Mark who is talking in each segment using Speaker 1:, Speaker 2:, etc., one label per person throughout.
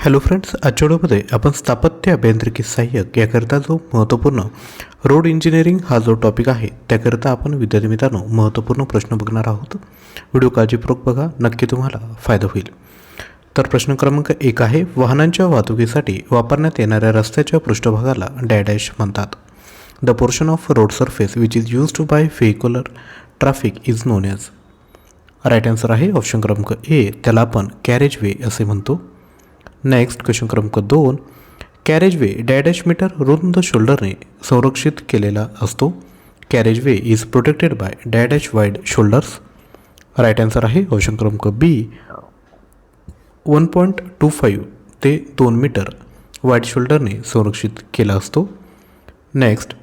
Speaker 1: Hello friends आजच्या व्हिडिओमध्ये आपण स्थापत्य अभियांत्रिकी सहाय्यक याकरिता जो महत्त्वपूर्ण रोड इंजिनिअरिंग हा जो टॉपिक आहे त्याकरिता आपण विद्यार्थी मित्रांनो महत्त्वपूर्ण प्रश्न बघणार आहोत. व्हिडिओ काळजीपूर्वक बघा नक्की तुम्हाला फायदा होईल. तर प्रश्न क्रमांक एक आहे वाहनांच्या वाहतुकीसाठी वापरण्यात येणाऱ्या रस्त्याच्या पृष्ठभागाला डॅडॅश म्हणतात. The portion of road surface which is used by vehicular traffic is known as right answer आहे ऑप्शन क्रमांक ए त्याला आपण कॅरेज वे असे म्हणतो. नेक्स्ट क्वेश्चन क्रमांक दोन. कॅरेज वे डॅडॅश मीटर रुंद शोल्डरने संरक्षित केलेला असतो. Carriage way is protected by dash dash wide shoulders right answer आहे क्वेश्चन क्रमांक B one point two five ते दोन मीटर वाईड शोल्डरने संरक्षित केला असतो. नेक्स्ट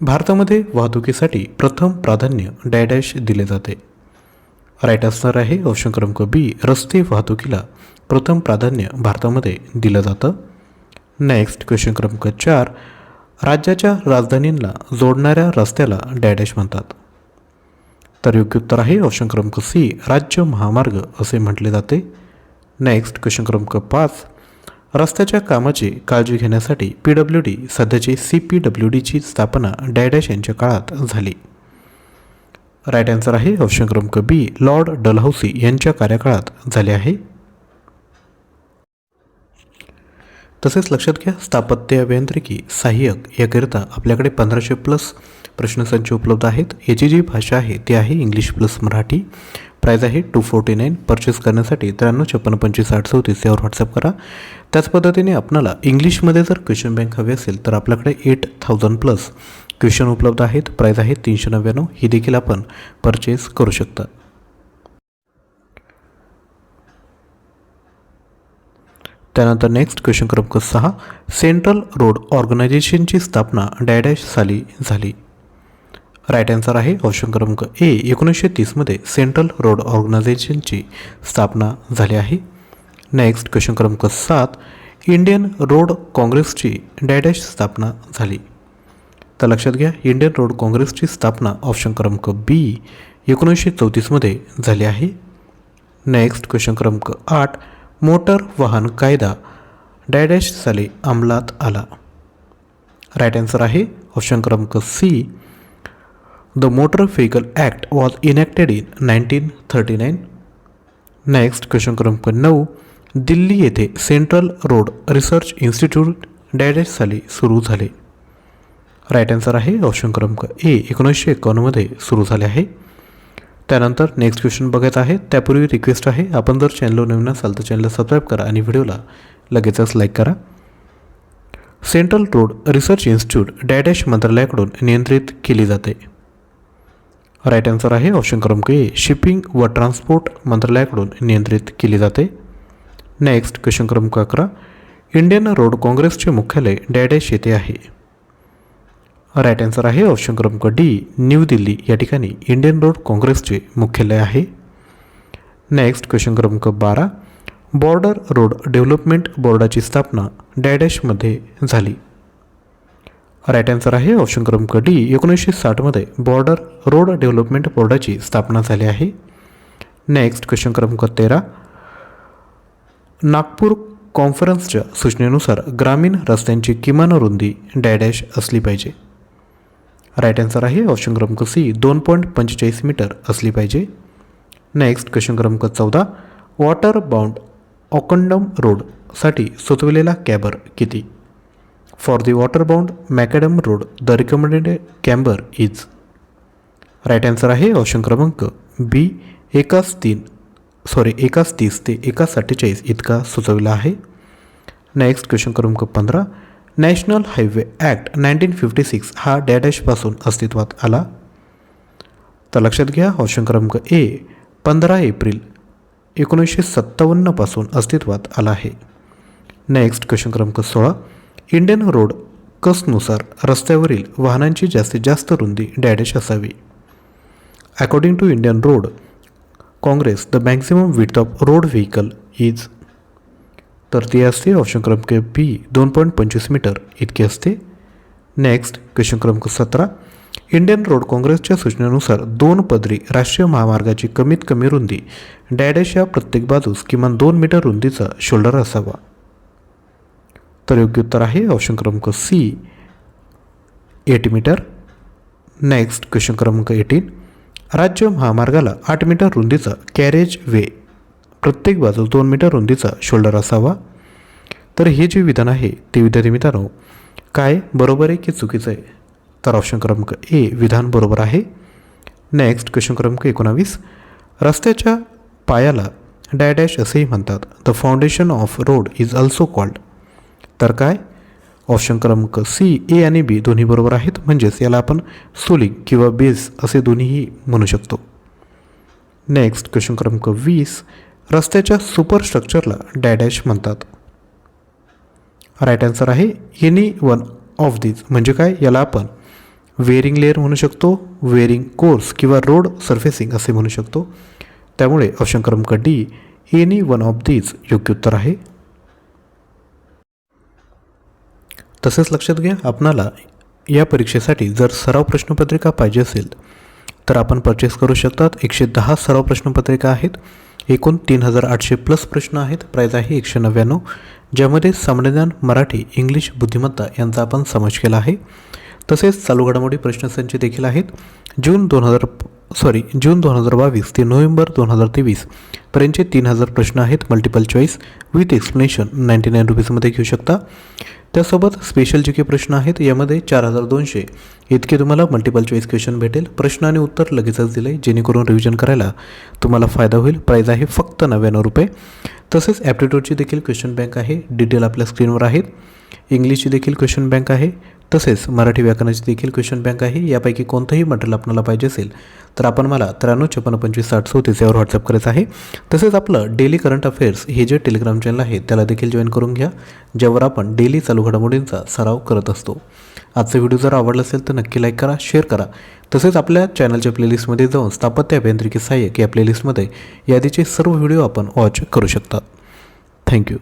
Speaker 1: भारतामध्ये वाहतुकीसाठी प्रथम प्राधान्य डॅडॅश दिले जाते. राईट आन्सर आहे ऑप्शन क्रमांक बी रस्ते वाहतुकीला प्रथम प्राधान्य भारतामध्ये दिलं जातं. नेक्स्ट क्वेश्चन क्रमांक चार. राज्याच्या राजधानींना जोडणाऱ्या रस्त्याला डॅडॅश म्हणतात. तर योग्य उत्तर आहे ऑप्शन क्रमांक सी राज्य महामार्ग असे म्हटले जाते. नेक्स्ट क्वेश्चन क्रमांक पाच. रस्त्याच्या कामाची काळजी घेण्यासाठी पी डब्ल्यू डी सध्याची सी पी डब्ल्यू डीची स्थापना डॅडॅश यांच्या काळात झाली. राईट आन्सर आहे ऑप्शन क्रमांक बी लॉर्ड डलहौसी यांच्या कार्यकाळात झाले आहे. तसेच लक्षात घ्या स्थापत्य अभियांत्रिकी सहाय्यक याकरिता आपल्याकडे पंधराशे प्लस प्रश्नसंच उपलब्ध आहेत. याची जी भाषा आहे ती आहे इंग्लिश प्लस मराठी. प्राईज आहे टू फोर्टी नाईन परचेस करण्यासाठी त्र्याण्णव छप्पन्न पंचवीस आठ चौतीस यावर व्हॉट्सअप करा. त्याच पद्धतीने आपणाला इंग्लिशमध्ये जर क्वेश्चन बँक हवी असेल तर आपल्याकडे एट थाउजंड प्लस क्वेश्चन उपलब्ध आहेत. प्राईज आहे तीनशे नव्याण्णव. ही देखील आपण परचेस करू शकता. त्यानंतर नेक्स्ट क्वेश्चन क्रमांक सहा सेंट्रल रोड ऑर्गनायझेशनची स्थापना डॅडॅश साली झाली. राईट आन्सर आहे ऑप्शन क्रमांक ए एकोणीसशे तीसमध्ये सेंट्रल रोड ऑर्गनायझेशनची स्थापना झाली आहे. नेक्स्ट क्वेश्चन क्रमांक सात इंडियन रोड काँग्रेसची डॅडॅश स्थापना झाली. तर लक्षात घ्या इंडियन रोड काँग्रेसची स्थापना ऑप्शन क्रमांक बी एकोणीसशे चौतीसमध्ये झाली आहे. नेक्स्ट क्वेश्चन क्रमांक आठ मोटर वाहन कायदा डॅडॅश साली अंमलात आला. राईट आन्सर आहे ऑप्शन क्रमांक C the motor vehicle act was enacted in nineteen thirty nine next question क्रमांक नऊ. दिल्ली येथे central road research institute dash dash साली सुरू झाले. राईट आन्सर आहे ऑप्शन क्रमांक ए एकोणीसशे एकावन्नमध्ये सुरू झाले आहे. त्यानंतर नेक्स्ट क्वेश्चन बघत आहे. त्यापूर्वी रिक्वेस्ट आहे आपण जर चॅनल नवीन असाल तर चॅनलला सबस्क्राईब करा आणि व्हिडिओला लगेचच लाईक करा. Central road research institute dash dash मंत्रालयाकडून नियंत्रित केली जाते. राईट आन्सर आहे ऑप्शन क्रमांक ए शिपिंग व ट्रान्सपोर्ट मंत्रालयाकडून नियंत्रित केली जाते. नेक्स्ट क्वेश्चन क्रमांक अकरा. इंडियन रोड काँग्रेसचे मुख्यालय डॅडॅश येथे आहे. राईट आन्सर आहे ऑप्शन क्रमांक डी न्यू दिल्ली या ठिकाणी इंडियन रोड काँग्रेसचे मुख्यालय आहे. नेक्स्ट क्वेश्चन क्रमांक बारा बॉर्डर रोड डेव्हलपमेंट बोर्डाची स्थापना डॅडॅशमध्ये झाली. राईट आन्सर आहे ऑप्शन क्रमांक डी एकोणीसशे साठमध्ये बॉर्डर रोड डेव्हलपमेंट बोर्डाची स्थापना झाली आहे. नेक्स्ट क्वेश्चन क्रमांक तेरा नागपूर कॉन्फरन्सच्या सूचनेनुसार ग्रामीण रस्त्यांची किमान रुंदी डॅडॅश असली पाहिजे. राईट आन्सर आहे ऑप्शन क्रमांक सी दोन पॉईंट पंचेचाळीस मीटर असली पाहिजे. नेक्स्ट क्वेश्चन क्रमांक चौदा. वॉटर बाउंड ऑकंडम रोडसाठी सुचवलेला कॅबर किती? For the water bound macadam road the recommended camber is right answer आहे ऑप्शन क्रमांक बी एकाच तीन. सॉरी एकाच तीस ते एकाच अठ्ठेचाळीस इतका सुचविला आहे. नेक्स्ट क्वेश्चन क्रमांक पंधरा. National highway act nineteen fifty six हा डॅडॅशपासून अस्तित्वात आला. तर लक्षात घ्या ऑप्शन क्रमांक ए पंधरा एप्रिल एकोणीसशे सत्तावन्नपासून अस्तित्वात आला आहे. नेक्स्ट क्वेश्चन क्रमांक सोळा इंडियन रोड कसनुसार रस्त्यावरील वाहनांची जास्तीत जास्त रुंदी डॅडॅश असावी. According to Indian road congress the maximum width of road vehicle is तर ती असते ऑप्शन क्रमांक बी दोन पॉईंट पंचवीस मीटर इतकी असते. नेक्स्ट क्वेश्चन क्रमांक सतरा. इंडियन रोड काँग्रेसच्या सूचनेनुसार दोन पदरी राष्ट्रीय महामार्गाची कमीत कमी रुंदी डॅडॅश या प्रत्येक बाजूस किमान दोन मीटर रुंदीचा शोल्डर असावा. तर योग्य उत्तर आहे ऑप्शन क्रमांक C eight metre next question क्रमांक एटीन राज्य महामार्गाला आठ मीटर रुंदीचा कॅरेज वे प्रत्येक बाजूस दोन मीटर रुंदीचा शोल्डर असावा. तर हे जे विधान आहे ते विद्यार्थी मित्रांनो काय बरोबर आहे की चुकीचं आहे? तर ऑप्शन क्रमांक ए विधान बरोबर आहे. नेक्स्ट क्वेश्चन क्रमांक एकोणावीस. रस्त्याच्या पायाला डायडॅश असेही म्हणतात. The foundation of road is also called तर काय? ऑप्शन क्रमांक सी ए आणि बी दोन्ही बरोबर आहेत. म्हणजेच याला आपण सोलिंग किंवा बेस असे दोन्हीही म्हणू शकतो. नेक्स्ट क्वेश्चन क्रमांक वीस. रस्त्याच्या सुपर स्ट्रक्चरला डॅडॅश म्हणतात. राईट आन्सर आहे एनी वन ऑफ दीज म्हणजे काय? याला आपण वेअरिंग लेअर म्हणू शकतो वेअरिंग कोर्स किंवा रोड सर्फेसिंग असे म्हणू शकतो. त्यामुळे ऑप्शन क्रमांक D any one of these योग्य उत्तर आहे. तसेच लक्षात घ्या आपणाला या परीक्षेसाठी जर सराव प्रश्नपत्रिका पाहिजे असेल तर आपण परचेस करू शकतात. एकशे दहा सराव प्रश्नपत्रिका आहेत. एकूण तीन हजार आठशे प्लस प्रश्न आहेत. प्राईज आहे एकशे नव्याण्णव. ज्यामध्ये सामान्यज्ञान मराठी इंग्लिश बुद्धिमत्ता यांचा आपण समावेश केला आहे. तसेच चालू घडामोडी प्रश्नसंच देखील आहेत. जून दोन हजार सॉरी जून दोन हजार बावीस ते नोव्हेंबर दोन हजार तेवीस पर्यंतचे तीन हजार प्रश्न आहेत. Multiple choice with explanation ninety nine रुपीजमध्ये घेऊ शकता. त्यासोबत स्पेशल जे काही प्रश्न आहेत यामध्ये चार हजार दोनशे. इतके तुम्हाला मल्टिपल चॉईस क्वेश्चन भेटेल. प्रश्न आणि उत्तर लगेचच दिले जेणेकरून रिव्हिजन करायला तुम्हाला फायदा होईल. प्राईज आहे फक्त नव्याण्णव रुपये. तसेच ॲप्टिट्यूडची देखील क्वेश्चन बँक आहे. डिटेल आपल्या स्क्रीनवर आहेत. इंग्लिशची देखील क्वेश्चन बँक आहे. तसेच मराठी व्याकरणाची देखील क्वेश्चन बँक आहे. यापैकी कोणतंही मटेरियल आपल्याला पाहिजे असेल तर आपण मला त्र्याण्णव छप्पन्न पंचवीस साठ चौतीस यावर व्हॉट्सअप करायचं आहे. तसेच आपलं डेली करंट अफेअर्स हे जे टेलिग्राम चॅनल आहे त्याला देखील जॉईन करून घ्या ज्यावर आपण डेली चालू घडामोडींचा सराव करत असतो. आजचा व्हिडिओ जर आवडला असेल तर नक्की लाईक करा शेअर करा. तसेच आपल्या चॅनलच्या प्लेलिस्टमध्ये जाऊन स्थापत्य अभियांत्रिकी सहाय्यक या प्लेलिस्टमध्ये यादीचे सर्व व्हिडिओ आपण वॉच करू शकता. थँक्यू